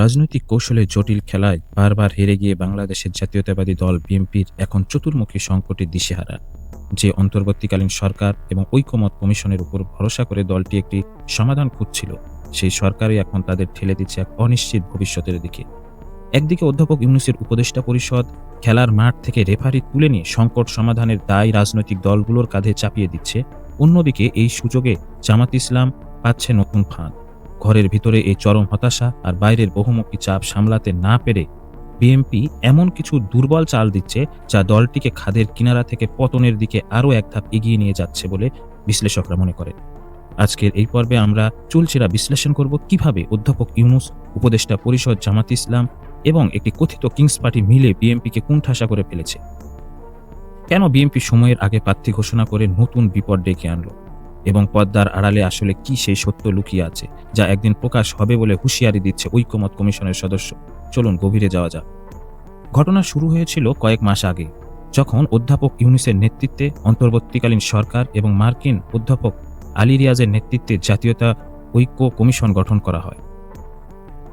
রাজনৈতিক কৌশলে জটিল খেলায় বারবার হেরে গিয়ে বাংলাদেশের জাতীয়তাবাদী দল বিএনপির এখন চতুর্মুখী সংকটে দিশেহারা। যে অন্তর্বর্তীকালীন সরকার এবং ঐকমত কমিশনের উপর ভরসা করে দলটি একটি সমাধান খুঁজছিল, সেই সরকারই এখন তাদের ঠেলে দিচ্ছে এক অনিশ্চিত ভবিষ্যতের দিকে। একদিকে অধ্যাপক ইউনুসের উপদেষ্টা পরিষদ খেলার মাঠ থেকে রেফারি তুলে নিয়ে সংকট সমাধানের দায় রাজনৈতিক দলগুলোর কাঁধে চাপিয়ে দিচ্ছে, অন্যদিকে এই সুযোগে জামাত ইসলাম পাচ্ছে নতুন ফাঁদ। ঘরের ভিতরে এই চরম হতাশা আর বাইরের বহুমুখী চাপ সামলাতে না পেরে বিএনপি এমন কিছু দুর্বল চাল দিচ্ছে যা দলটিকে খাদের কিনারা থেকে পতনের দিকে আরও এক ধাপ এগিয়ে নিয়ে যাচ্ছে বলে বিশ্লেষকরা মনে করেন। আজকের এই পর্বে আমরা চুলচেরা বিশ্লেষণ করব কীভাবে অধ্যাপক ইউনুস, উপদেষ্টা পরিষদ জামাত ইসলাম এবং একটি কথিত কিংস পার্টি মিলে বিএনপিকে কুণ্ঠাসা করে ফেলেছে। কেন বিএনপি সময়ের আগে প্রার্থী ঘোষণা করে নতুন বিপদ ডেকে আনলো? এবং পদ্মার আড়ালে আসলে কি সেই সত্য লুকিয়ে আছে, যা একদিন প্রকাশ হবে বলে হুঁশিয়ারি দিচ্ছে ঐক্যমত কমিশনের সদস্য। চলুন গভীরে যাওয়া যাক। ঘটনা শুরু হয়েছিল কয়েক মাস আগে, যখন অধ্যাপক ইউনিসের নেতৃত্বে অন্তর্বর্তীকালীন সরকার এবং মার্কিন অধ্যাপক আলী রিয়াজের নেতৃত্বে জাতীয়তা ঐক্য কমিশন গঠন করা হয়।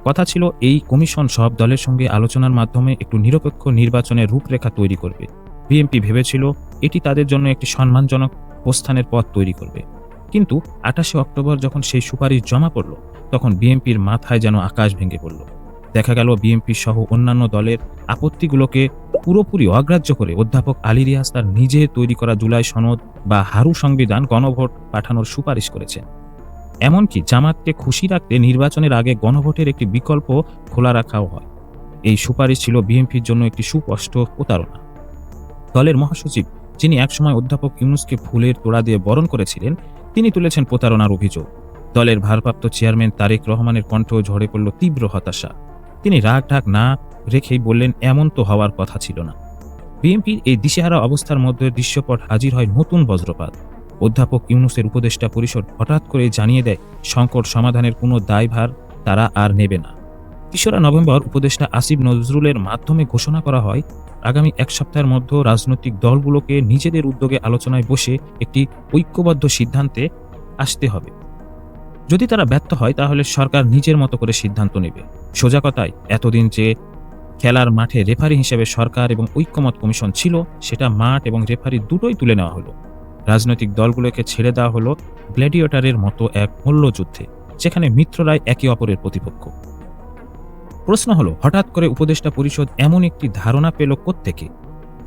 কথা ছিল এই কমিশন সব দলের সঙ্গে আলোচনার মাধ্যমে একটু নিরপেক্ষ নির্বাচনের রূপরেখা তৈরি করবে। বিএনপি ভেবেছিল এটি তাদের জন্য একটি সম্মানজনক প্রস্থানের পথ তৈরি করবে। কিন্তু আঠাশে অক্টোবর যখন সেই সুপারিশ জমা পড়ল, তখন বিএনপির মাথায় যেন আকাশ ভেঙে পড়ল। দেখা গেল বিএনপি সহ অন্যান্য দলের আপত্তিগুলোকে পুরোপুরি অগ্রাহ্য করে অধ্যাপক আলী রিয়াজ তার নিজে তৈরি করা জুলাই সনদ বা হারু সংবিধান গণভোট পাঠানোর সুপারিশ করেছেন। এমনকি জামাতকে খুশি রাখতে নির্বাচনের আগে গণভোটের একটি বিকল্প খোলা রাখাও হয়। এই সুপারিশ ছিল বিএনপির জন্য একটি সুস্পষ্ট প্রতারণা। দলের মহাসচিব, যিনি একসময় অধ্যাপক ইউনুসকে ফুলের তোড়া দিয়ে বরণ করেছিলেন তিনি তুলেছেন প্রতারণার অভিযোগ। দলের ভারপ্রাপ্ত চেয়ারম্যান তারেক রহমানের কণ্ঠ ঝরে পড়ল তীব্র হতাশা। তিনি রাগ ঢাক না রেখেই বললেন, এমন তো হওয়ার কথা ছিল না। বিএনপির এই দিশেহারা অবস্থার মধ্যে দৃশ্যপট হাজির হয় নতুন বজ্রপাত। অধ্যাপক ইউনুসের উপদেষ্টা পরিষদ হঠাৎ করে জানিয়ে দেয়, সংকট সমাধানের কোনো দায়ভার তারা আর নেবে না। তেসরা নভেম্বর উপদেষ্টা আসিফ নজরুলের মাধ্যমে ঘোষণা করা হয় আগামী এক সপ্তাহের মধ্যে রাজনৈতিক দলগুলোকে নিজেদের উদ্যোগে আলোচনায় বসে একটি ঐক্যবদ্ধ সিদ্ধান্তে আসতে হবে। যদি তারা ব্যর্থ হয়, তাহলে সরকার নিজের মতো করে সিদ্ধান্ত নেবে। সোজা কথায়, এতদিন যে খেলার মাঠে রেফারি হিসেবে সরকার এবং ঐক্যমত কমিশন ছিল, সেটা মাঠ এবং রেফারি দুটোই তুলে নেওয়া হলো। রাজনৈতিক দলগুলোকে ছেড়ে দেওয়া হলো গ্ল্যাডিয়েটারের মতো এক মূল্যযুদ্ধে, যেখানে মিত্ররাই একে অপরের প্রতিপক্ষ। প্রশ্ন হলো, হঠাৎ করে উপদেষ্টা পরিষদ এমন একটি ধারণা পেল থেকে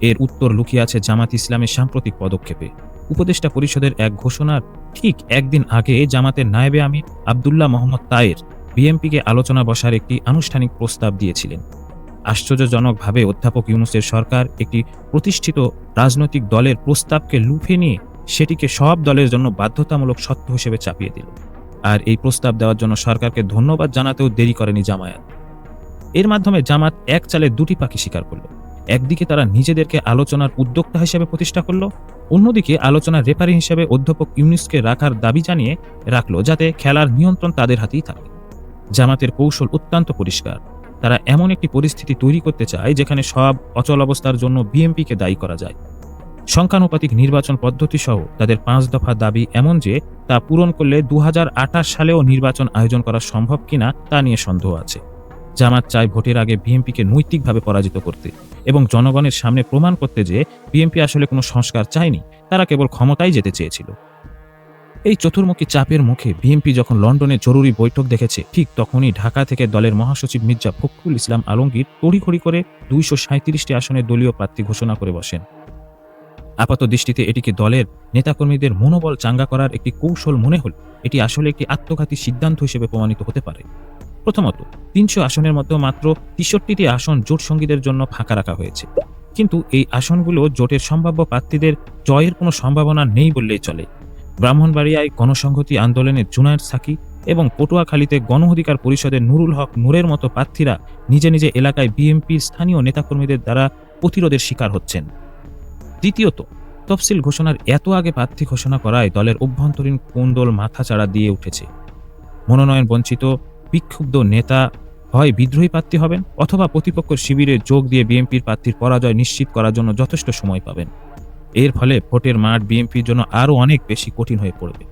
এর উত্তর লুকিয়ে আছে জামাত ইসলামের সাম্প্রতিক পদক্ষেপে। উপদেষ্টা পরিষদের এক ঘোষণার ঠিক একদিন আগে জামাতের নায়েবে আমির আবদুল্লাহ মোহাম্মদ তায়ের বিএমপিকে আলোচনা বসার একটি আনুষ্ঠানিক প্রস্তাব দিয়েছিলেন। আশ্চর্যজনকভাবে অধ্যাপক ইউনুসের সরকার একটি প্রতিষ্ঠিত রাজনৈতিক দলের প্রস্তাবকে লুফে নিয়ে সেটিকে সব দলের জন্য বাধ্যতামূলক সত্য হিসেবে চাপিয়ে দিল। আর এই প্রস্তাব দেওয়ার জন্য সরকারকে ধন্যবাদ জানাতেও দেরি করেনি জামায়াত। এর মাধ্যমে জামাত এক চালে দুটি পাখি স্বীকার করল। একদিকে তারা নিজেদেরকে আলোচনার উদ্যোক্তা হিসেবে প্রতিষ্ঠা করল, অন্যদিকে আলোচনার রেফারি হিসেবে অধ্যাপক ইউনিসকে রাখার দাবি জানিয়ে রাখল যাতে খেলার নিয়ন্ত্রণ তাদের হাতেই থাকে। জামাতের কৌশল অত্যন্ত পরিষ্কার। তারা এমন একটি পরিস্থিতি তৈরি করতে চায় যেখানে সব অচল অবস্থার জন্য বিএমপিকে দায়ী করা যায়। সংখ্যানুপাতিক নির্বাচন পদ্ধতি সহ তাদের পাঁচ দফা দাবি এমন যে, তা পূরণ করলে দু হাজার আঠাশ সালেও নির্বাচন আয়োজন করা সম্ভব কিনা তা নিয়ে সন্দেহ আছে। জামাত চায় ভোটের আগে বিএনপিকে নৈতিকভাবে পরাজিত করতে এবং জনগণের সামনে প্রমাণ করতে যে বিএনপি আসলে কোনো সংস্কার চায়নি, তারা কেবল ক্ষমতায় যেতে চেয়েছিল। এই চতুর্মুখী চাপের মুখে বিএনপি যখন লন্ডনে জরুরি বৈঠক দেখেছে, ঠিক তখনই ঢাকা থেকে দলের মহাসচিব মির্জা ফখরুল ইসলাম আলমগীর তড়িঘড়ি করে দুইশো সাঁত্রিশটি আসনের দলীয় প্রার্থী ঘোষণা করে বসেন। আপাত দৃষ্টিতে এটিকে দলের নেতাকর্মীদের মনোবল চাঙ্গা করার একটি কৌশল মনে হল এটি আসলে একটি আত্মঘাতী সিদ্ধান্ত হিসেবে প্রমাণিত হতে পারে। প্রথমত, তিনশো আসনের মধ্যে মাত্র তেষট্টিটি আসন জোট সঙ্গীদের জন্য ফাঁকা রাখা হয়েছে। কিন্তু এই আসনগুলো জোটের সম্ভাব্য প্রার্থীদের জয়ের কোনো সম্ভাবনা নেই বললেই চলে। ব্রাহ্মণবাড়িয়ায় গণসংহতি আন্দোলনের জুনায়দ সাকি এবং পটুয়াখালীতে গণ অধিকার পরিষদের নুরুল হক নূরের মতো প্রার্থীরা নিজে নিজে এলাকায় বিএনপির স্থানীয় নেতাকর্মীদের দ্বারা প্রতিরোধের শিকার হচ্ছেন। দ্বিতীয়ত, তফসিল ঘোষণার এত আগে প্রার্থী ঘোষণা করায় দলের অভ্যন্তরীণ কোন্দল মাথাচাড়া দিয়ে উঠেছে। মনোনয়ন বঞ্চিত বিক্ষুব্ধ নেতা হয় বিদ্রোহী প্রার্থী হবেন অথবা প্রতিপক্ষ শিবিরে যোগ দিয়ে বিএনপির প্রার্থীর পরাজয় নিশ্চিত করার জন্য যথেষ্ট সময় পাবেন। এর ফলে ভোটের মাঠ বিএনপির জন্য আরও অনেক বেশি কঠিন হয়ে পড়বে।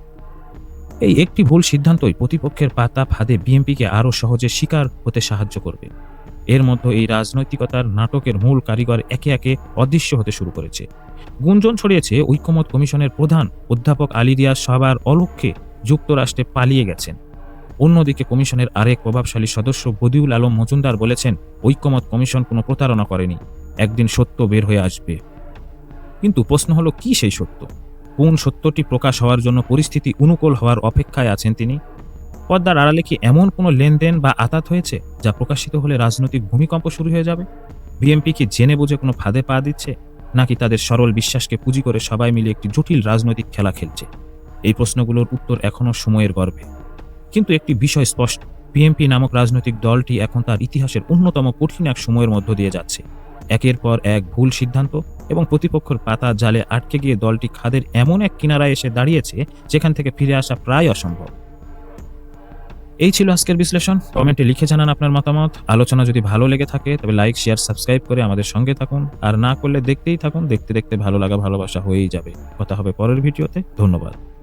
এই একটি ভুল সিদ্ধান্তই প্রতিপক্ষের পাতা ফাঁদে বিএনপিকে আরও সহজে শিকার হতে সাহায্য করবে। এর মধ্যে এই রাজনৈতিকতার নাটকের মূল কারিগর একে একে অদৃশ্য হতে শুরু করেছে। গুঞ্জন ছড়িয়েছে ঐক্যমত কমিশনের প্রধান অধ্যাপক আলী রিয়াজ সবার অলক্ষ্যে যুক্তরাষ্ট্রে পালিয়ে গেছেন। অন্যদিকে কমিশনের আরেক প্রভাবশালী সদস্য বদিউল আলম মজুমদার বলেছেন, ঐক্যমত কমিশন কোনো প্রতারণা করেনি, একদিন সত্য বের হয়ে আসবে। কিন্তু প্রশ্ন হলো, কি সেই সত্য? কোন সত্যটি প্রকাশ হওয়ার জন্য পরিস্থিতি অনুকূল হওয়ার অপেক্ষায় আছেন তিনি? পদ্মার আড়ালে কি এমন কোনো লেনদেন বা আতাত হয়েছে, যা প্রকাশিত হলে রাজনৈতিক ভূমিকম্প শুরু হয়ে যাবে? বিএনপি কি জেনে বুঝে কোনো ফাঁদে পা দিচ্ছে, নাকি তাদের সরল বিশ্বাসকে পুঁজি করে সবাই মিলে একটি জটিল রাজনৈতিক খেলা খেলছে? এই প্রশ্নগুলোর উত্তর এখনও সময়ের গর্ভে। কিন্তু একটি বিষয় স্পষ্ট। বিএনপি নামক রাজনৈতিক দলটি এখন তার ইতিহাসের অন্যতম কঠিন এক সময়ের মধ্য দিয়ে যাচ্ছে। একের পর এক ভুল সিদ্ধান্ত এবং প্রতিপক্ষের পাতা জালে আটকে গিয়ে দলটি খাদের এমন এক কিনারায় এসে দাঁড়িয়েছে, যেখান থেকে ফিরে আসা প্রায় অসম্ভব। এই ছিল আজকের বিশ্লেষণ। কমেন্টে লিখে জানান আপনার মতামত। আলোচনা যদি ভালো লেগে থাকে, তবে লাইক, শেয়ার, সাবস্ক্রাইব করে আমাদের সঙ্গে থাকুন। আর না করলে দেখতেই থাকুন। দেখতে দেখতে ভালো লাগা, ভালোবাসা হয়েই যাবে। কথা হবে পরের ভিডিওতে। ধন্যবাদ।